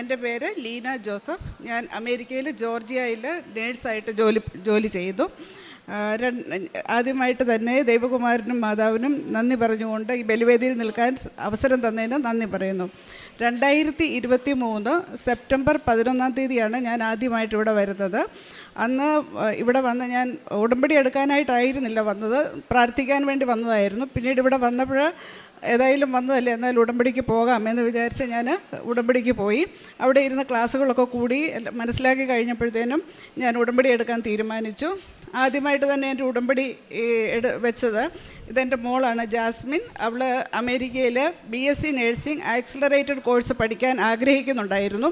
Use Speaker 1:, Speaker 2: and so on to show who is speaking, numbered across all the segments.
Speaker 1: എന്റെ പേര് ലീന ജോസഫ്. ഞാൻ അമേരിക്കയിൽ ജോർജിയയിൽ നേഴ്സായിട്ട് ജോലി ജോലി ചെയ്തു. ആദ്യമായിട്ട് തന്നെ ദൈവകുമാരനും മാതാവിനും നന്ദി പറഞ്ഞുകൊണ്ട് ഈ ബലിവേദിയിൽ നിൽക്കാൻ അവസരം തന്നതിന് നന്ദി പറയുന്നു. രണ്ടായിരത്തി ഇരുപത്തി മൂന്ന് സെപ്റ്റംബർ പതിനൊന്നാം തീയതിയാണ് ഞാൻ ആദ്യമായിട്ട് ഇവിടെ വരുന്നത്. അന്ന് ഇവിടെ വന്ന് ഞാൻ ഉടമ്പടി എടുക്കാനായിട്ടായിരുന്നില്ല വന്നത്. പ്രാർത്ഥിക്കാൻ വേണ്ടി വന്നതായിരുന്നു. പിന്നീട് ഇവിടെ വന്നപ്പോൾ ഏതായാലും വന്നതല്ലേ എന്നാൽ ഉടമ്പടിക്ക് പോകാം എന്ന് വിചാരിച്ച് ഞാൻ ഉടമ്പടിക്ക് പോയി. അവിടെ ഇരുന്ന് ക്ലാസ്സുകളൊക്കെ കൂടി മനസ്സിലാക്കി കഴിഞ്ഞപ്പോഴത്തേനും ഞാൻ ഉടമ്പടി എടുക്കാൻ തീരുമാനിച്ചു. ആദ്യമായിട്ട് തന്നെ എന്റെ ഉടമ്പടി എടു വെച്ചത്. ഇതെന്റെ മോളാണ് ജാസ്മിൻ. അവൾ അമേരിക്കയിൽ B S C nursing accelerated course പഠിക്കാൻ ആഗ്രഹിക്കുന്നുണ്ടായിരുന്നു.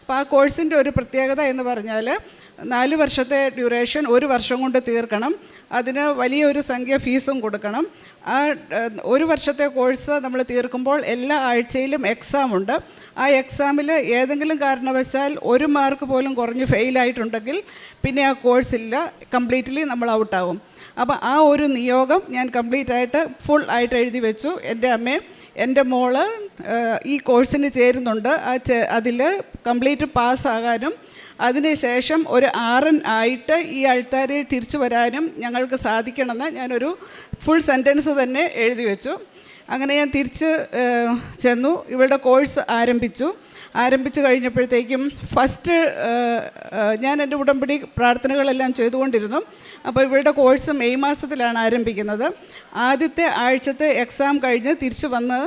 Speaker 1: അപ്പോൾ ആ കോഴ്സിന്റെ ഒരു പ്രത്യേകത എന്ന് പറഞ്ഞാൽ നാല് വർഷത്തെ ഡ്യൂറേഷൻ ഒരു വർഷം കൊണ്ട് തീർക്കണം. അതിന് വലിയൊരു സംഖ്യ ഫീസും കൊടുക്കണം. ആ ഒരു വർഷത്തെ കോഴ്സ് നമ്മൾ തീർക്കുമ്പോൾ എല്ലാ ആഴ്ചയിലും എക്സാം ഉണ്ട്. ആ എക്സാമിൽ ഏതെങ്കിലും കാരണവശാൽ ഒരു മാർക്ക് പോലും കുറഞ്ഞ് ഫെയിലായിട്ടുണ്ടെങ്കിൽ പിന്നെ ആ കോഴ്സില്ല കംപ്ലീറ്റ്ലി നമ്മൾ ഔട്ടാവും അപ്പോൾ ആ ഒരു നിയോഗം ഞാൻ കംപ്ലീറ്റ് ആയിട്ട് ഫുൾ ആയിട്ട് എഴുതി വെച്ചു. എന്റെ അമ്മയും എന്റെ മോൾ ഈ കോഴ്സിന് ചേരുന്നുണ്ട്. ആ അതിൽ കംപ്ലീറ്റ് പാസ്സാകാനും അതിനുശേഷം ഒരു ആറൻ ആയിട്ട് ഈ ആൾത്താരിൽ തിരിച്ചു വരാനും ഞങ്ങൾക്ക് സാധിക്കണമെന്ന് ഞാനൊരു ഫുൾ സെന്റൻസ് തന്നെ എഴുതി വെച്ചു. അങ്ങനെ ഞാൻ തിരിച്ച് ചെന്നു. ഇവളുടെ കോഴ്സ് ആരംഭിച്ചു. ആരംഭിച്ചു കഴിഞ്ഞപ്പോഴത്തേക്കും ഫസ്റ്റ് ഞാൻ എന്റെ ഉടമ്പടി പ്രാർത്ഥനകളെല്ലാം ചെയ്തുകൊണ്ടിരുന്നു. അപ്പോൾ ഇവരുടെ കോഴ്സ് മെയ് മാസത്തിലാണ് ആരംഭിക്കുന്നത്. ആദ്യത്തെ ആഴ്ചത്തെ എക്സാം കഴിഞ്ഞ് തിരിച്ചു വന്ന്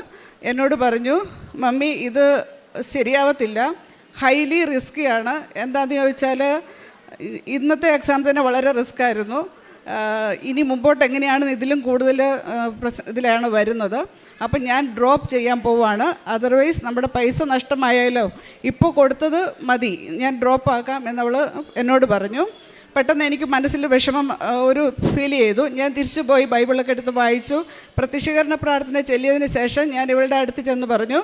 Speaker 1: എന്നോട് പറഞ്ഞു മമ്മി ഇത് ശരിയാവത്തില്ല. ഹൈലി റിസ്ക്കിയാണ് എന്താണെന്ന് ചോദിച്ചാൽ ഇന്നത്തെ എക്സാം തന്നെ വളരെ റിസ്ക് ആയിരുന്നു. ഇനി മുമ്പോട്ട് എങ്ങനെയാണ് ഇതിലും കൂടുതൽ ഇതിലാണ് വരുന്നത്. അപ്പം ഞാൻ ഡ്രോപ്പ് ചെയ്യാൻ പോവാണ്. അതർവൈസ് നമ്മുടെ പൈസ നഷ്ടമായാലോ ഇപ്പോൾ കൊടുത്തത് മതി. ഞാൻ ഡ്രോപ്പ് ആക്കാം എന്നവൾ എന്നോട് പറഞ്ഞു. പെട്ടെന്ന് എനിക്ക് മനസ്സിൽ വിഷമം ഒരു ഫീൽ ചെയ്തു. ഞാൻ തിരിച്ചു പോയി ബൈബിളൊക്കെ എടുത്ത് വായിച്ചു. പ്രത്യക്ഷീകരണ പ്രാർത്ഥന ചെല്ലിയതിന് ശേഷം ഞാൻ ഇവളുടെ അടുത്ത് ചെന്ന് പറഞ്ഞു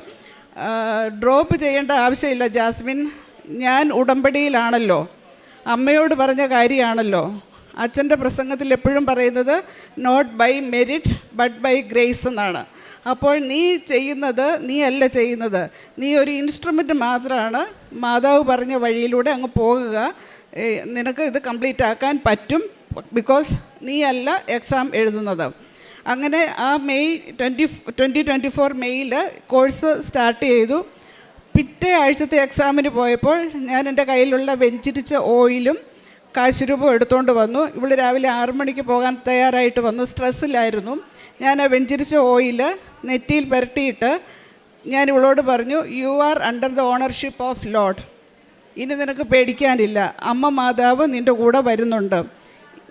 Speaker 1: ഡ്രോപ്പ് ചെയ്യേണ്ട ആവശ്യമില്ല ജാസ്മിൻ. ഞാൻ ഉടമ്പടിയിലാണല്ലോ. അമ്മയോട് പറഞ്ഞ കാര്യമാണല്ലോ. അച്ഛന്റെ പ്രസംഗത്തിൽ എപ്പോഴും പറയുന്നത് not by merit but by grace എന്നാണ്. അപ്പോൾ നീ ചെയ്യുന്നത് നീ അല്ല ചെയ്യുന്നത്. നീ ഒരു ഇൻസ്ട്രുമെന്റ് മാത്രമാണ് മാതാവ് പറഞ്ഞ വഴിയിലൂടെ അങ്ങ് പോകുക. നിനക്ക് ഇത് കംപ്ലീറ്റ് ആക്കാൻ പറ്റും ബിക്കോസ് നീ അല്ല എക്സാം എഴുതുന്നത്. അങ്ങനെ ആ May twenty twenty twenty four മെയ്യിൽ കോഴ്സ് സ്റ്റാർട്ട് ചെയ്തു. പിറ്റേ ആഴ്ചത്തെ എക്സാമിന് പോയപ്പോൾ ഞാൻ എന്റെ കയ്യിലുള്ള വെഞ്ചിരിച്ച ഓയിലും കാശുരൂപം എടുത്തുകൊണ്ട് വന്നു. ഇവൾ രാവിലെ ആറു മണിക്ക് പോകാൻ തയ്യാറായിട്ട് വന്നു. സ്ട്രെസ്സിലായിരുന്നു. ഞാൻ ആ വെഞ്ചിരിച്ച ഓയിൽ നെറ്റിയിൽ പുരട്ടിയിട്ട് ഞാൻ ഇവളോട് പറഞ്ഞു you are under the ownership of lord ഇനി നിനക്ക് പേടിക്കാനില്ല. അമ്മ മാതാവ് നിന്റെ കൂടെ വരുന്നുണ്ട്.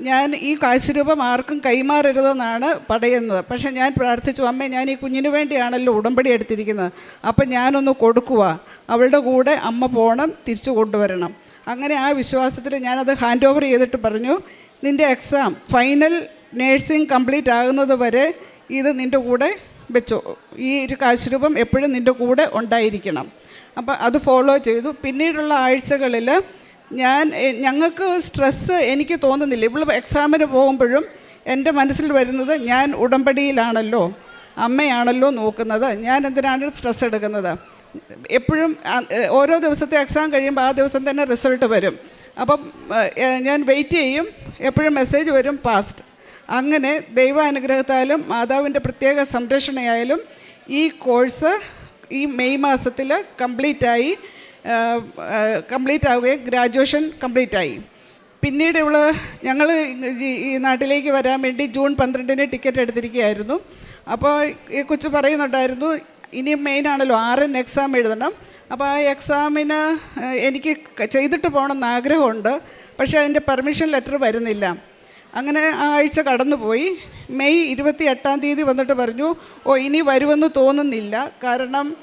Speaker 1: ഞാൻ ഈ കാശുരൂപം ആർക്കും കൈമാറരുതെന്നാണ് പറയുന്നത്. പക്ഷേ ഞാൻ പ്രാർത്ഥിച്ചു അമ്മ ഞാൻ ഈ കുഞ്ഞിന് വേണ്ടിയാണല്ലോ ഉടമ്പടി എടുത്തിരിക്കുന്നത്. അപ്പം ഞാനൊന്ന് കൊടുക്കുക അവളുടെ കൂടെ അമ്മ പോകണം തിരിച്ചു കൊണ്ടുവരണം. അങ്ങനെ ആ വിശ്വാസത്തിൽ ഞാനത് ഹാൻഡ് ഓവർ ചെയ്തിട്ട് പറഞ്ഞു നിന്റെ എക്സാം ഫൈനൽ നേഴ്സിംഗ് കംപ്ലീറ്റ് ആകുന്നത് വരെ ഇത് നിന്റെ കൂടെ വെച്ചോ. ഈ ഒരു കാശുരൂപം എപ്പോഴും നിന്റെ കൂടെ ഉണ്ടായിരിക്കണം. അപ്പോൾ അത് ഫോളോ ചെയ്തു. പിന്നീടുള്ള ആഴ്ചകളിൽ ഞാൻ ഞങ്ങൾക്ക് സ്ട്രെസ്സ് എനിക്ക് തോന്നുന്നില്ല. ഇവൾ എക്സാമിന് പോകുമ്പോഴും എന്റെ മനസ്സിൽ വരുന്നത് ഞാൻ ഉടമ്പടിയിലാണല്ലോ അമ്മയാണല്ലോ നോക്കുന്നത്. ഞാൻ എന്തിനാണ് സ്ട്രെസ് എടുക്കുന്നത്? എപ്പോഴും ഓരോ ദിവസത്തെ എക്സാം കഴിയുമ്പോൾ ആ ദിവസം തന്നെ റിസൾട്ട് വരും. അപ്പം ഞാൻ വെയിറ്റ് ചെയ്യും. എപ്പോഴും മെസ്സേജ് വരും പാസ്റ്റ് അങ്ങനെ ദൈവാനുഗ്രഹത്താലും മാതാവിന്റെ പ്രത്യേക സംരക്ഷണയായാലും ഈ കോഴ്സ് ഈ മെയ് മാസത്തിൽ കംപ്ലീറ്റായി കംപ്ലീറ്റ് ആവുകയും ഗ്രാജുവേഷൻ കംപ്ലീറ്റ് ആയി. പിന്നീട് ഇവൾ ഞങ്ങൾ ഈ നാട്ടിലേക്ക് വരാൻ വേണ്ടി ജൂൺ പന്ത്രണ്ടിന് ടിക്കറ്റ് എടുത്തിരിക്കുകയായിരുന്നു. അപ്പോൾ ഈ കൊച്ചു പറയുന്നുണ്ടായിരുന്നു ഇനി മെയിനാണല്ലോ ആറിന് എക്സാം എഴുതണം. അപ്പോൾ ആ എക്സാമിന് എനിക്ക് ചെയ്തിട്ട് പോകണമെന്ന് ആഗ്രഹമുണ്ട്. പക്ഷേ അതിന്റെ പെർമിഷൻ ലെറ്റർ വരുന്നില്ല. അങ്ങനെ ആ ആഴ്ച കടന്നുപോയി. മെയ് ഇരുപത്തി എട്ടാം തീയതി വന്നിട്ട് പറഞ്ഞു ഓ ഇനി വരുമെന്ന് തോന്നുന്നില്ല. കാരണം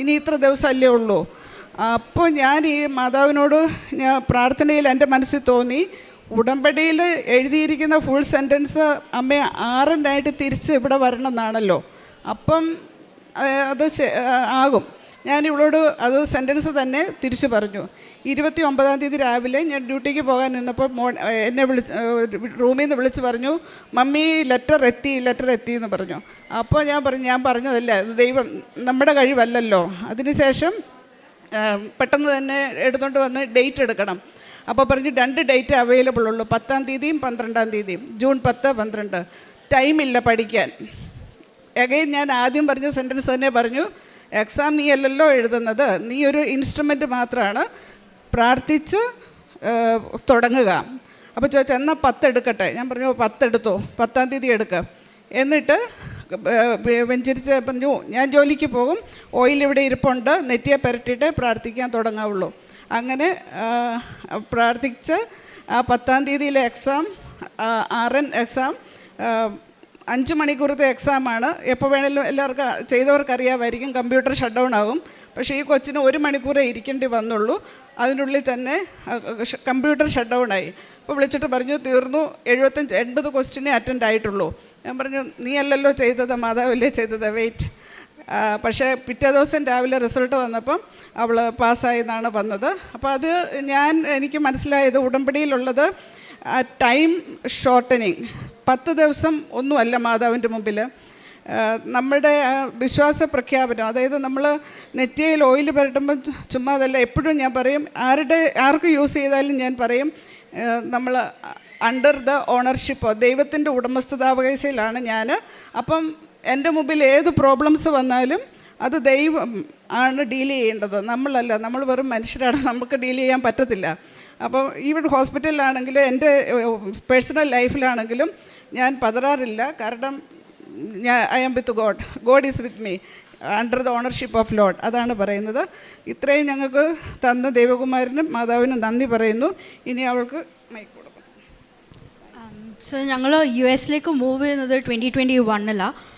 Speaker 1: ഇനി ഇത്ര ദിവസമല്ലേ ഉള്ളൂ. അപ്പോൾ ഞാൻ ഈ മാതാവിനോട് ഞാൻ പ്രാർത്ഥനയിൽ എന്റെ മനസ്സിൽ തോന്നി. ഉടമ്പടിയിൽ എഴുതിയിരിക്കുന്ന ഫുൾ സെന്റൻസ് അമ്മ ആറിനായിട്ട് തിരിച്ച് ഇവിടെ വരണം എന്നാണല്ലോ അപ്പം അത് ആകും. ഞാൻ ഇവളോട് അത് സെന്റൻസ് തന്നെ തിരിച്ചു പറഞ്ഞു. ഇരുപത്തി ഒമ്പതാം തീയതി രാവിലെ ഞാൻ ഡ്യൂട്ടിക്ക് പോകാൻ നിന്നപ്പോൾ മോ എന്നെ വിളിച്ച് റൂമിൽ നിന്ന് വിളിച്ച് പറഞ്ഞു മമ്മി ലെറ്റർ എത്തി ലെറ്റർ എത്തി എന്ന് പറഞ്ഞു. അപ്പോൾ ഞാൻ പറഞ്ഞു ഞാൻ പറഞ്ഞതല്ല ദൈവം നമ്മുടെ കഴിവല്ലല്ലോ. അതിനുശേഷം പെട്ടെന്ന് തന്നെ എടുത്തുകൊണ്ട് വന്ന് ഡേറ്റ് എടുക്കണം. അപ്പോൾ പറഞ്ഞു രണ്ട് ഡേറ്റ് അവൈലബിൾ ഉള്ളൂ. പത്താം തീയതിയും പന്ത്രണ്ടാം തീയതിയും. ജൂൺ പത്ത് പന്ത്രണ്ട്. ടൈമില്ല പഠിക്കാൻ. എഗൈൻ ഞാൻ ആദ്യം പറഞ്ഞ സെന്റൻസ് തന്നെ പറഞ്ഞു. എക്സാം നീ അല്ലല്ലോ എഴുതുന്നത്. നീ ഒരു ഇൻസ്ട്രുമെന്റ് മാത്രമാണ് പ്രാർത്ഥിച്ച് തുടങ്ങുക. അപ്പോൾ ചോദിച്ചാൽ എന്നാൽ പത്തെടുക്കട്ടെ ഞാൻ പറഞ്ഞു "ഓ, പത്തെടുത്തോ പത്താം തീയതി എടുക്കുക എന്നിട്ട് വെഞ്ചരിച്ച് പറഞ്ഞു ഞാൻ ജോലിക്ക് പോകും. ഓയിൽ ഇവിടെ ഇരിപ്പുണ്ട്. നെറ്റിയെ പുരട്ടിയിട്ട് പ്രാർത്ഥിക്കാൻ തുടങ്ങാവുള്ളൂ. അങ്ങനെ പ്രാർത്ഥിച്ച് ആ പത്താം തീയതിയിലെ എക്സാം ആറൻ എക്സാം അഞ്ച് മണിക്കൂറത്തെ എക്സാമാണ് എപ്പോൾ വേണേലും എല്ലാവർക്കും ചെയ്തവർക്കറിയാമായിരിക്കും കമ്പ്യൂട്ടർ ഷട്ട് ഡൗൺ ആകും. പക്ഷേ ഈ കൊച്ചിന് ഒരു മണിക്കൂറേ ഇരിക്കേണ്ടി വന്നുള്ളൂ. അതിനുള്ളിൽ തന്നെ കമ്പ്യൂട്ടർ ഷട്ട് ഡൗൺ ആയി. അപ്പോൾ വിളിച്ചിട്ട് പറഞ്ഞു തീർന്നു. എഴുപത്തഞ്ച് എൺപത് ക്വസ്റ്റിനെ അറ്റൻഡ് ആയിട്ടുള്ളൂ. ഞാൻ പറഞ്ഞു നീ അല്ലല്ലോ ചെയ്തത് മാതാവല്ലേ ചെയ്തത് വെയിറ്റ് പക്ഷേ പിറ്റേ ദിവസം രാവിലെ റിസൾട്ട് വന്നപ്പം അവൾ പാസ്സായെന്നാണ് വന്നത്. അപ്പോൾ അത് ഞാൻ എനിക്ക് മനസ്സിലായത് ഉടമ്പടിയിലുള്ളത് ടൈം ഷോർട്ടനിങ് പത്ത് ദിവസം ഒന്നുമല്ല മാതാവിന്റെ മുമ്പിൽ. നമ്മുടെ വിശ്വാസ പ്രഖ്യാപനം അതായത് നമ്മൾ നെറ്റിയിൽ ഓയിൽ പുരട്ടുമ്പം ചുമ്മാ അതല്ല എപ്പോഴും ഞാൻ പറയും ആരുടെ ആർക്ക് യൂസ് ചെയ്താലും ഞാൻ പറയും നമ്മൾ അണ്ടർ ദ ഓണർഷിപ്പ് ദൈവത്തിന്റെ ഉടമസ്ഥതാവകാശയിലാണ് ഞാൻ. അപ്പം എന്റെ മുമ്പിൽ ഏത് പ്രോബ്ലംസ് വന്നാലും അത് ദൈവം ആണ് ഡീൽ ചെയ്യേണ്ടത്. നമ്മളല്ല നമ്മൾ വെറും മനുഷ്യരാണ് നമുക്ക് ഡീൽ ചെയ്യാൻ പറ്റത്തില്ല. അപ്പോൾ ഈവൻ ഹോസ്പിറ്റലിലാണെങ്കിൽ എന്റെ പേഴ്സണൽ ലൈഫിലാണെങ്കിലും ഞാൻ പതറാറില്ല. കാരണം ഞാൻ I am with God. God is with me. Under the ownership of lord. അതാണ് പറയുന്നത്. ഇത്രയും ഞങ്ങൾക്ക് തന്ന ദേവകുമാരനും മാതാവിനും നന്ദി പറയുന്നു. ഇനി അവൾക്ക് മൈക്ക് കൊടുക്കും.
Speaker 2: സോ ഞങ്ങൾ യു എസിലേക്ക് മൂവ് ചെയ്യുന്നത് ട്വന്റി ട്വന്റി വണ്ണിലാണ്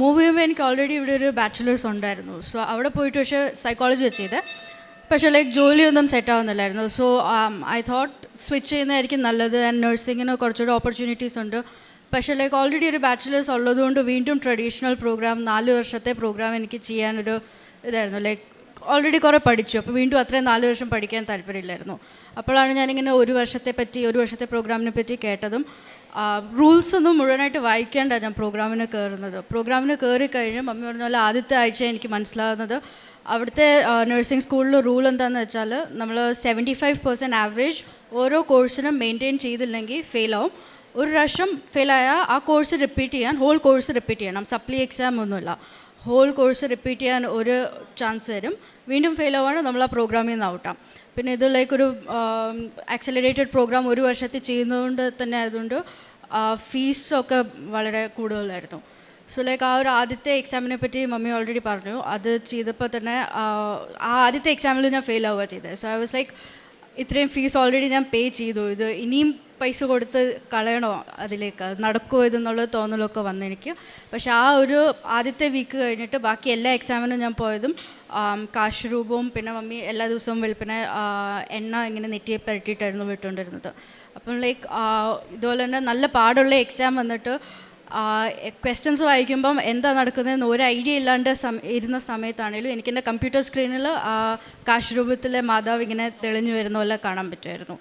Speaker 2: മൂവ് ചെയ്യുമ്പോൾ എനിക്ക് ഓൾറെഡി ഇവിടെ ഒരു ബാച്ചിലേഴ്സ് ഉണ്ടായിരുന്നു. സോ അവിടെ പോയിട്ട് പക്ഷേ സൈക്കോളജി ചെയ്ത്. പക്ഷേ ലൈക്ക് ജോലിയൊന്നും സെറ്റ് ആവുന്നില്ലായിരുന്നു. സോ ഐ തോട്ട് സ്വിച്ച് ചെയ്യുന്നതായിരിക്കും നല്ലത് ആൻഡ് നഴ്സിങ്ങിന് കുറച്ചുകൂടെ ഓപ്പർച്യൂണിറ്റീസ് ഉണ്ട്. പക്ഷേ ലൈക്ക് ഓൾറെഡി ഒരു ബാച്ചിലേഴ്സ് ഉള്ളതുകൊണ്ട് വീണ്ടും ട്രഡീഷണൽ പ്രോഗ്രാം നാല് വർഷത്തെ പ്രോഗ്രാം എനിക്ക് ചെയ്യാനൊരു ഇതായിരുന്നു. ലൈക്ക് ഓൾറെഡി കുറേ പഠിച്ചു. അപ്പോൾ വീണ്ടും അത്രയും നാല് വർഷം പഠിക്കാൻ താല്പര്യമില്ലായിരുന്നു. അപ്പോഴാണ് ഞാനിങ്ങനെ ഒരു വർഷത്തെ പറ്റി ഒരു വർഷത്തെ പ്രോഗ്രാമിനെ പറ്റി കേട്ടതും. റൂൾസ് ഒന്നും മുഴുവനായിട്ട് വായിക്കേണ്ട ഞാൻ പ്രോഗ്രാമിന് കയറുന്നത് പ്രോഗ്രാമിന് കയറി കഴിഞ്ഞ് മമ്മി പറഞ്ഞ പോലെ ആദ്യത്തെ ആഴ്ച എനിക്ക് മനസ്സിലാകുന്നത് അവിടുത്തെ നഴ്സിംഗ് സ്കൂളിൽ റൂൾ എന്താണെന്ന് വെച്ചാൽ നമ്മൾ സെവന്റി ഫൈവ് പെർസെന്റ് ആവറേജ് ഓരോ കോഴ്സിനും മെയിന്റെയിൻ ചെയ്തില്ലെങ്കിൽ ഫെയിൽ ആവും. ഒരു പ്രാവശ്യം ഫെയിലായാൽ ആ കോഴ്സ് റിപ്പീറ്റ് ചെയ്യാൻ ഹോൾ കോഴ്സ് റിപ്പീറ്റ് ചെയ്യണം. സപ്ലി എക്സാം ഒന്നുമില്ല. ഹോൾ കോഴ്സ് റിപ്പീറ്റ് ചെയ്യാൻ ഒരു ചാൻസ് തരും. വീണ്ടും ഫെയിൽ നമ്മൾ ആ പ്രോഗ്രാമിൽ നിന്ന് ഔട്ടാം പിന്നെ ഇത് ലൈക്ക് ഒരു ആക്സലറേറ്റഡ് പ്രോഗ്രാം ഒരു വർഷത്തിൽ ചെയ്യുന്നതുകൊണ്ട് തന്നെ ആയതുകൊണ്ട് ഫീസൊക്കെ വളരെ കൂടുതലായിരുന്നു. സോ ലൈക്ക് ആ ഒരു ആദ്യത്തെ എക്സാമിനെ പറ്റി മമ്മി ഓൾറെഡി പറഞ്ഞു. അത് ചെയ്തപ്പോൾ തന്നെ ആ ആദ്യത്തെ എക്സാമിൽ ഞാൻ ഫെയിൽ ആവുക ചെയ്തത് സോ ഐ വാസ് ലൈക്ക് ഇത്രയും ഫീസ് ഓൾറെഡി ഞാൻ പേ ചെയ്തു. ഇത് ഇനിയും പൈസ കൊടുത്ത് കളയണോ അതിലേക്ക്? അത് നടക്കുമോ ഇതെന്നുള്ള തോന്നലൊക്കെ വന്നു എനിക്ക്. പക്ഷേ ആ ഒരു ആദ്യത്തെ വീക്ക് കഴിഞ്ഞിട്ട് ബാക്കി എല്ലാ എക്സാമിനും ഞാൻ പോയതും കാശ് രൂപവും പിന്നെ മമ്മി എല്ലാ ദിവസവും വെളുപ്പിനെ എണ്ണ ഇങ്ങനെ നെറ്റിയെ പരട്ടിയിട്ടായിരുന്നു വിട്ടുകൊണ്ടിരുന്നത്. അപ്പം ലൈക്ക് ഇതുപോലെ തന്നെ നല്ല പാടുള്ള എക്സാം വന്നിട്ട് ക്വസ്റ്റ്യൻസ് വായിക്കുമ്പം എന്താ നടക്കുന്നതെന്ന് ഒരു ഐഡിയ ഇല്ലാണ്ട് സം- ഇരുന്ന സമയത്താണേലും എനിക്ക് എന്റെ കമ്പ്യൂട്ടർ സ്ക്രീനിൽ കാശ് രൂപത്തിലെ മാതാവ് ഇങ്ങനെ തെളിഞ്ഞു വരുന്ന പോലെ കാണാൻ പറ്റുമായിരുന്നു.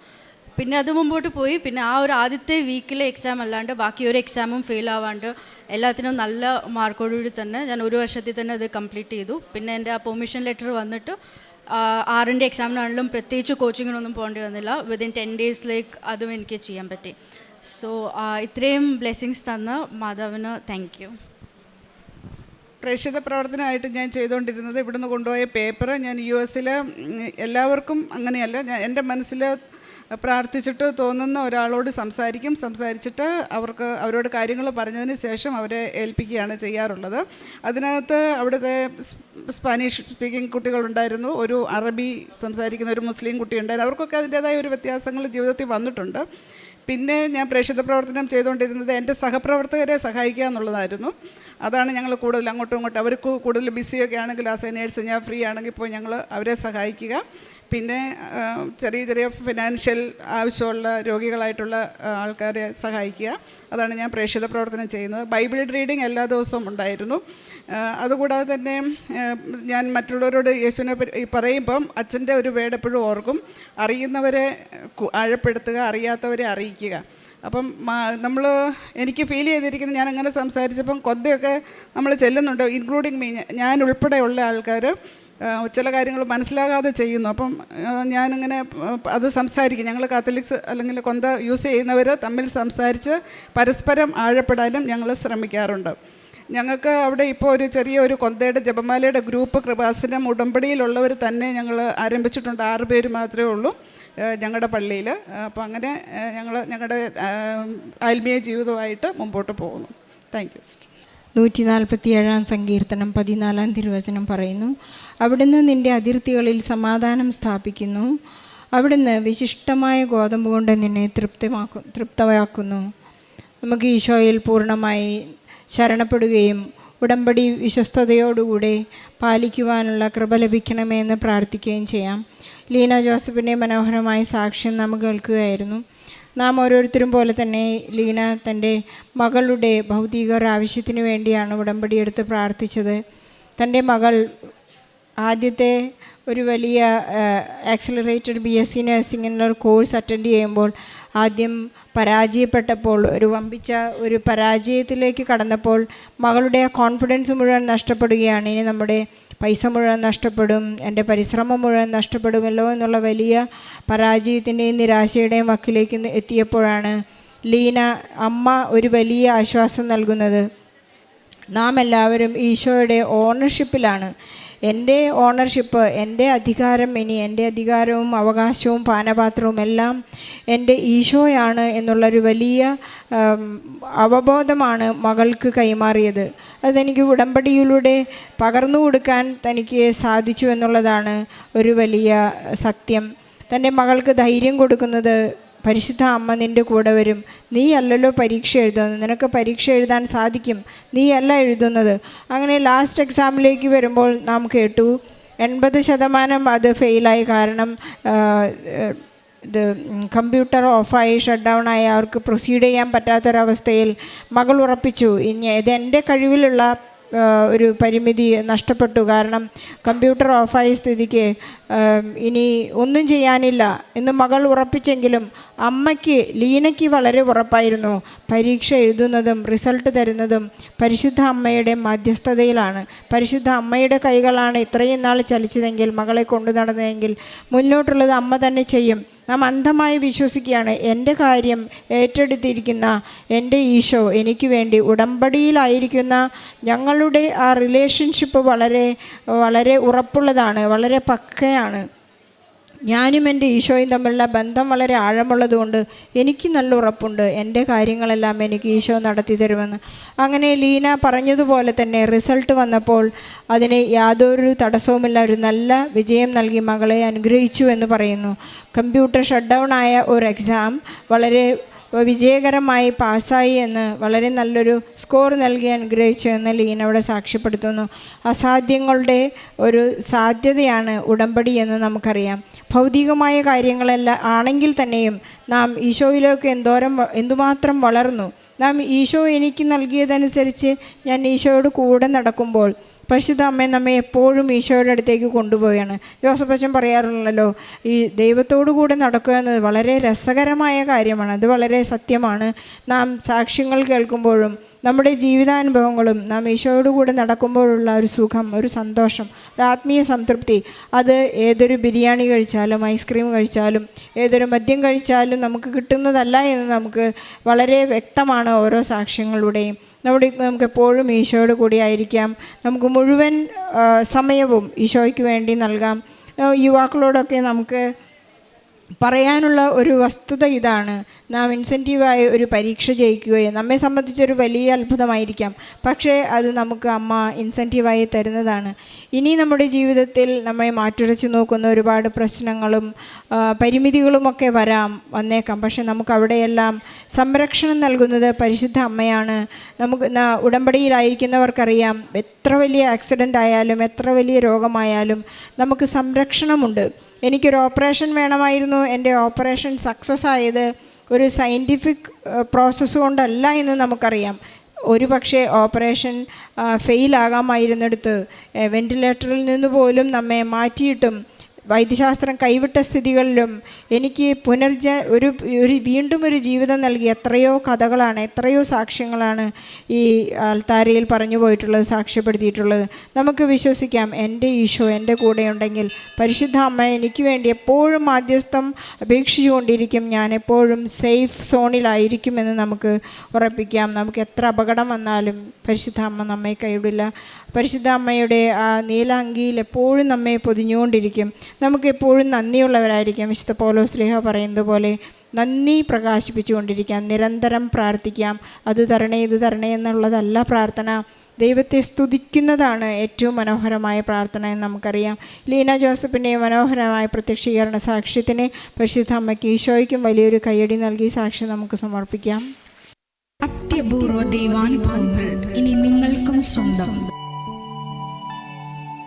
Speaker 2: പിന്നെ അത് മുമ്പോട്ട് പോയി പിന്നെ ആ ഒരു ആദ്യത്തെ വീക്കിലെ എക്സാം അല്ലാണ്ട് ബാക്കി ഒരു എക്സാമും ഫെയിൽ ആവാണ്ട് എല്ലാത്തിനും നല്ല മാർക്കോടുകൂടി തന്നെ ഞാൻ ഒരു വർഷത്തിൽ തന്നെ അത് കംപ്ലീറ്റ് ചെയ്തു. പിന്നെ എന്റെ ആ പെർമിഷൻ ലെറ്റർ വന്നിട്ട് ആറിന്റെ എക്സാമിനാണെങ്കിലും പ്രത്യേകിച്ച് കോച്ചിങ്ങിനൊന്നും പോകേണ്ടി വന്നില്ല. വിതിൻ ടെൻ ഡേയ്സിലേക്ക് അതും എനിക്ക് ചെയ്യാൻ പറ്റി. സോ ഇത്രയും ബ്ലെസ്സിങ്സ് തന്ന് മാധവന് താങ്ക് യു
Speaker 1: പ്രേക്ഷിത പ്രവർത്തനമായിട്ട് ഞാൻ ചെയ്തുകൊണ്ടിരുന്നത് ഇവിടുന്ന് കൊണ്ടുപോയ പേപ്പർ ഞാൻ യു എസിൽ എല്ലാവർക്കും അങ്ങനെയല്ല ഞാൻ എന്റെ മനസ്സിൽ പ്രാർത്ഥിച്ചിട്ട് തോന്നുന്ന ഒരാളോട് സംസാരിക്കും സംസാരിച്ചിട്ട് അവർക്ക് അവരോട് കാര്യങ്ങൾ പറഞ്ഞതിന് ശേഷം അവരെ ഏൽപ്പിക്കുകയാണ് ചെയ്യാറുള്ളത്. അതിനകത്ത് അവിടുത്തെ സ്പാനിഷ് സ്പീക്കിംഗ് കുട്ടികളുണ്ടായിരുന്നു ഒരു അറബി സംസാരിക്കുന്ന ഒരു മുസ്ലിം കുട്ടി ഉണ്ടായിരുന്നു. അവർക്കൊക്കെ അതിന്റേതായ ഒരു വ്യത്യാസങ്ങൾ ജീവിതത്തിൽ വന്നിട്ടുണ്ട്. പിന്നെ ഞാൻ പ്രേക്ഷിത പ്രവർത്തനം ചെയ്തുകൊണ്ടിരുന്നത് എന്റെ സഹപ്രവർത്തകരെ സഹായിക്കുക എന്നുള്ളതായിരുന്നു. അതാണ് ഞങ്ങൾ കൂടുതൽ അങ്ങോട്ടും ഇങ്ങോട്ടും അവർക്ക് കൂടുതൽ ബിസിയൊക്കെ ആണെങ്കിൽ ആ നേഴ്സ് ഞാൻ ഫ്രീ ആണെങ്കിൽ പോയി ഞങ്ങൾ അവരെ സഹായിക്കുക. പിന്നെ ചെറിയ ചെറിയ ഫിനാൻഷ്യൽ ആവശ്യമുള്ള രോഗികളായിട്ടുള്ള ആൾക്കാരെ സഹായിക്കുക. അതാണ് ഞാൻ പ്രേക്ഷിത പ്രവർത്തനം ചെയ്യുന്നത്. ബൈബിൾ റീഡിങ് എല്ലാ ദിവസവും ഉണ്ടായിരുന്നു. അതുകൂടാതെ തന്നെ ഞാൻ മറ്റുള്ളവരോട് യേശുവിനെ പറയുമ്പം അച്ഛന്റെ ഒരു വേടെപ്പോഴും ഓർക്കും. അറിയുന്നവരെ ആഴപ്പെടുത്തുക അറിയാത്തവരെ അറിയിക്കുക. അപ്പം നമ്മൾ എനിക്ക് ഫീൽ ചെയ്തിരിക്കുന്നത് ഞാൻ അങ്ങനെ സംസാരിച്ചപ്പം കൊന്തയൊക്കെ നമ്മൾ ചെല്ലുന്നുണ്ട് ഇൻക്ലൂഡിങ് മീ ഞാൻ ഉൾപ്പെടെയുള്ള ആൾക്കാർ ചില കാര്യങ്ങൾ മനസ്സിലാകാതെ ചെയ്യുന്നു. അപ്പം ഞാനിങ്ങനെ അത് സംസാരിക്കും. ഞങ്ങൾ കാത്തലിക്സ് അല്ലെങ്കിൽ കൊന്ത യൂസ് ചെയ്യുന്നവർ തമ്മിൽ സംസാരിച്ച് പരസ്പരം ആഴപ്പെടാനും ഞങ്ങൾ ശ്രമിക്കാറുണ്ട്. ഞങ്ങൾക്ക് അവിടെ ഇപ്പോൾ ഒരു ചെറിയ ഒരു കൊന്തയുടെ ജപമാലയുടെ ഗ്രൂപ്പ് കൃപാസനം ഉടമ്പടിയിലുള്ളവർ തന്നെ ഞങ്ങൾ ആരംഭിച്ചിട്ടുണ്ട്. ആറ് പേര് മാത്രമേ ഉള്ളൂ ഞങ്ങളുടെ പള്ളിയിൽ. അപ്പോൾ അങ്ങനെ ഞങ്ങൾ ഞങ്ങളുടെ ആത്മീയ ജീവിതമായിട്ട് മുമ്പോട്ട് പോകുന്നു. താങ്ക് യു
Speaker 3: നൂറ്റി നാൽപ്പത്തിയേഴാം സങ്കീർത്തനം പതിനാലാം തിരുവചനം പറയുന്നു അവിടുന്ന് നിന്റെ അതിർത്തികളിൽ സമാധാനം സ്ഥാപിക്കുന്നു. അവിടുന്ന് വിശിഷ്ടമായ ഗോതമ്പ് കൊണ്ട് നിന്നെ തൃപ്തമാക്കു തൃപ്തമാക്കുന്നു. നമുക്ക് ഈശോയിൽ പൂർണമായി ശരണപ്പെടുകയും ഉടമ്പടി വിശ്വസ്തയോടുകൂടെ പാലിക്കുവാനുള്ള കൃപ ലഭിക്കണമെന്ന് പ്രാർത്ഥിക്കുകയും ചെയ്യാം. ലീന ജോസഫിന്റെ മനോഹരമായ സാക്ഷ്യം നാം കേൾക്കുകയായിരുന്നു. നാം ഓരോരുത്തരും പോലെ തന്നെ ലീന തന്റെ മകളുടെ ഭൗതിക ഒരാവശ്യത്തിന് വേണ്ടിയാണ് ഉടമ്പടി എടുത്ത് പ്രാർത്ഥിച്ചത്. തന്റെ മകൾ ആദ്യത്തെ ഒരു വലിയ accelerated B S C nursing എന്നൊരു കോഴ്സ് അറ്റൻഡ് ചെയ്യുമ്പോൾ ആദ്യം പരാജയപ്പെട്ടപ്പോൾ ഒരു വമ്പിച്ച ഒരു പരാജയത്തിലേക്ക് കടന്നപ്പോൾ മകളുടെ ആ കോൺഫിഡൻസ് മുഴുവൻ നഷ്ടപ്പെടുകയാണ്. ഇനി നമ്മുടെ പൈസ മുഴുവൻ നഷ്ടപ്പെടും എന്റെ പരിശ്രമം മുഴുവൻ നഷ്ടപ്പെടുമല്ലോ എന്നുള്ള വലിയ പരാജയത്തിന്റെയും നിരാശയുടെയും വക്കിലേക്ക് എത്തിയപ്പോഴാണ് ലീന അമ്മ ഒരു വലിയ ആശ്വാസം നൽകുന്നത്. നാം എല്ലാവരും ഈശോയുടെ ഓണർഷിപ്പിലാണ്. എന്റെ ഓണർഷിപ്പ് എന്റെ അധികാരം ഇനി എന്റെ അധികാരവും അവകാശവും പാനപാത്രവും എല്ലാം എന്റെ ഈശോയാണ് എന്നുള്ളൊരു വലിയ അവബോധമാണ് മകൾക്ക് കൈമാറിയത്. അതെനിക്ക് ഉടമ്പടിയിലൂടെ പകർന്നു കൊടുക്കാൻ തനിക്ക് സാധിച്ചു എന്നുള്ളതാണ് ഒരു വലിയ സത്യം. തന്റെ മകൾക്ക് ധൈര്യം കൊടുക്കുന്നത് പരിശുദ്ധ അമ്മ നിന്റെ കൂടെ വരും. നീ അല്ലല്ലോ പരീക്ഷ എഴുതുന്നത്. നിനക്ക് പരീക്ഷ എഴുതാൻ സാധിക്കും. നീ അല്ല എഴുതുന്നത്. അങ്ങനെ ലാസ്റ്റ് എക്സാമിലേക്ക് വരുമ്പോൾ നാം കേട്ടു. എൺപത് ശതമാനം അത് ഫെയിലായി കാരണം ഇത് കമ്പ്യൂട്ടർ ഓഫായി ഷട്ട് ഡൗൺ ആയി. അവർക്ക് പ്രൊസീഡ് ചെയ്യാൻ പറ്റാത്തൊരവസ്ഥയിൽ മകൾ ഉറപ്പിച്ചു. ഇനി ഇത് എന്റെ കഴിവിലുള്ള ഒരു പരിമിതി നഷ്ടപ്പെട്ടു. കാരണം കമ്പ്യൂട്ടർ ഓഫായ സ്ഥിതിക്ക് ഇനി ഒന്നും ചെയ്യാനില്ല എന്ന് മകൾ ഉറപ്പിച്ചെങ്കിലും അമ്മയ്ക്ക് ലീനയ്ക്ക് വളരെ ഉറപ്പായിരുന്നു. പരീക്ഷ എഴുതുന്നതും റിസൾട്ട് തരുന്നതും പരിശുദ്ധ അമ്മയുടെ മധ്യസ്ഥതയിലാണ്. പരിശുദ്ധ അമ്മയുടെ കൈകളാണ് ഇത്രയും നാൾ ചലിച്ചതെങ്കിൽ മകളെ കൊണ്ടു നടന്നതെങ്കിൽ മുന്നോട്ടുള്ളത് അമ്മ തന്നെ ചെയ്യും. നാം അന്ധമായി വിശ്വസിക്കുകയാണ്. എന്റെ കാര്യം ഏറ്റെടുത്തിരിക്കുന്ന എന്റെ ഈശോ എനിക്ക് വേണ്ടി ഉടമ്പടിയിലായിരിക്കുന്ന ഞങ്ങളുടെ ആ റിലേഷൻഷിപ്പ് വളരെ വളരെ ഉറപ്പുള്ളതാണ് വളരെ പക്കയാണ്. ഞാനും എന്റെ ഈശോയും തമ്മിലുള്ള ബന്ധം വളരെ ആഴമുള്ളതുകൊണ്ട് എനിക്ക് നല്ല ഉറപ്പുണ്ട്. എന്റെ കാര്യങ്ങളെല്ലാം എനിക്ക് ഈശോ നടത്തി തരുമെന്ന്. അങ്ങനെ ലീന പറഞ്ഞതുപോലെ തന്നെ റിസൾട്ട് വന്നപ്പോൾ അതിന് യാതൊരു തടസ്സവുമില്ല. ഒരു നല്ല വിജയം നൽകി മകളെ അനുഗ്രഹിച്ചു എന്ന് പറയുന്നു. കമ്പ്യൂട്ടർ ഷട്ട് ഡൗൺ ആയ ഒരു എക്സാം വളരെ വിജയകരമായി പാസ്സായി എന്ന് വളരെ നല്ലൊരു സ്കോർ നൽകി അനുഗ്രഹിച്ചു എന്ന് ലീൻ അവിടെ സാക്ഷ്യപ്പെടുത്തുന്നു. അസാധ്യങ്ങളുടെ ഒരു സാധ്യതയാണ് ഉടമ്പടി എന്ന് നമുക്കറിയാം. ഭൗതികമായ കാര്യങ്ങളെല്ലാം ആണെങ്കിൽ തന്നെയും നാം ഈശോയിലേക്ക് എന്തോരം എന്തുമാത്രം വളർന്നു. നാം ഈശോ എനിക്ക് നൽകിയതനുസരിച്ച് ഞാൻ ഈശോയോട് കൂടെ നടക്കുമ്പോൾ പരിശുദ്ധ അമ്മ നമ്മെ എപ്പോഴും ഈശോയുടെ അടുത്തേക്ക് കൊണ്ടുപോവുകയാണ്. ജോസഫ് അച്ഛൻ പറയാറുള്ളല്ലോ ഈ ദൈവത്തോടു കൂടെ നടക്കുക എന്നത് വളരെ രസകരമായ കാര്യമാണ്. അത് വളരെ സത്യമാണ്. നാം സാക്ഷ്യങ്ങൾ കേൾക്കുമ്പോഴും നമ്മുടെ ജീവിതാനുഭവങ്ങളും നാം ഈശോയോട് കൂടെ നടക്കുമ്പോഴുള്ള ഒരു സുഖം ഒരു സന്തോഷം ഒരു ആത്മീയ സംതൃപ്തി അത് ഏതൊരു ബിരിയാണി കഴിച്ചാലും ഐസ്ക്രീം കഴിച്ചാലും ഏതൊരു മദ്യം കഴിച്ചാലും നമുക്ക് കിട്ടുന്നതല്ല എന്ന് നമുക്ക് വളരെ വ്യക്തമാണ് ഓരോ സാക്ഷ്യങ്ങളുടെയും. നമ്മുടെ നമുക്ക് എപ്പോഴും ഈശോയോട് കൂടി ആയിരിക്കാം. നമുക്ക് മുഴുവൻ സമയവും ഈശോയ്ക്ക് വേണ്ടി നൽകാം. യുവാക്കളോടൊക്കെ നമുക്ക് പറയാനുള്ള ഒരു വസ്തുത ഇതാണ്. നാം ഇൻസെന്റീവായി ഒരു പരീക്ഷ ജയിക്കുകയും നമ്മെ സംബന്ധിച്ചൊരു വലിയ അത്ഭുതമായിരിക്കാം. പക്ഷേ അത് നമുക്ക് അമ്മ ഇൻസെന്റീവായി തരുന്നതാണ്. ഇനി നമ്മുടെ ജീവിതത്തിൽ നമ്മെ മാറ്റുരച്ച് നോക്കുന്ന ഒരുപാട് പ്രശ്നങ്ങളും പരിമിതികളുമൊക്കെ വരാം വന്നേക്കാം. പക്ഷേ നമുക്ക് അവിടെയെല്ലാം സംരക്ഷണം നൽകുന്നത് പരിശുദ്ധ അമ്മയാണ്. നമുക്ക് ഉടമ്പടിയിലായിരിക്കുന്നവർക്കറിയാം എത്ര വലിയ ആക്സിഡന്റ് ആയാലും എത്ര വലിയ രോഗമായാലും നമുക്ക് സംരക്ഷണമുണ്ട്. എനിക്കൊരു ഓപ്പറേഷൻ വേണമായിരുന്നു. എന്റെ ഓപ്പറേഷൻ സക്സസ് ആയത് ഒരു സയന്റിഫിക് പ്രോസസ്സ് കൊണ്ടല്ല എന്ന് നമുക്കറിയാം. ഒരു പക്ഷേ ഓപ്പറേഷൻ ഫെയിലാകാമായിരുന്നിടത്ത് വെന്റിലേറ്ററിൽ നിന്ന് പോലും നമ്മെ മാറ്റിയിട്ടും വൈദ്യശാസ്ത്രം കൈവിട്ട സ്ഥിതികളിലും എനിക്ക് പുനർജ ഒരു ഒരു വീണ്ടും ഒരു ജീവിതം നൽകി എത്രയോ കഥകളാണ് എത്രയോ സാക്ഷ്യങ്ങളാണ് ഈ താരയിൽ പറഞ്ഞു പോയിട്ടുള്ളത് സാക്ഷ്യപ്പെടുത്തിയിട്ടുള്ളത്. നമുക്ക് വിശ്വസിക്കാം എന്റെ ഈശോ എന്റെ കൂടെ ഉണ്ടെങ്കിൽ പരിശുദ്ധ അമ്മ എനിക്ക് വേണ്ടി എപ്പോഴും മാധ്യസ്ഥം അപേക്ഷിച്ചുകൊണ്ടിരിക്കും. ഞാൻ എപ്പോഴും സേഫ് സോണിലായിരിക്കുമെന്ന് നമുക്ക് ഉറപ്പിക്കാം. നമുക്ക് എത്ര അപകടം വന്നാലും പരിശുദ്ധ അമ്മ നമ്മെ കൈവിടില്ല. പരിശുദ്ധ അമ്മയുടെ ആ നീലാങ്കിയിൽ എപ്പോഴും നമ്മെ പൊതിഞ്ഞുകൊണ്ടിരിക്കും. നമുക്ക് എപ്പോഴും നന്ദിയുള്ളവരായിരിക്കാം. വിശുദ്ധ പോലോ സ്ലേഹ പറയുന്നത് പോലെ നന്ദി പ്രകാശിപ്പിച്ചുകൊണ്ടിരിക്കാം. നിരന്തരം പ്രാർത്ഥിക്കാം. അത് തരണേ ഇത് തരണേ എന്നുള്ളതല്ല പ്രാർത്ഥന. ദൈവത്തെ സ്തുതിക്കുന്നതാണ് ഏറ്റവും മനോഹരമായ പ്രാർത്ഥന എന്ന് നമുക്കറിയാം. ലീന ജോസഫിന്റെ മനോഹരമായ പ്രത്യക്ഷീകരണ സാക്ഷ്യത്തിന് പരിശുദ്ധ അമ്മയ്ക്ക് ഈശോയ്ക്കും വലിയൊരു കയ്യടി നൽകി സാക്ഷ്യം നമുക്ക് സമർപ്പിക്കാം.
Speaker 4: അത്യപൂർവ ദൈവാനുഭവങ്ങൾ ഇനി നിങ്ങൾക്കും സ്വന്തം.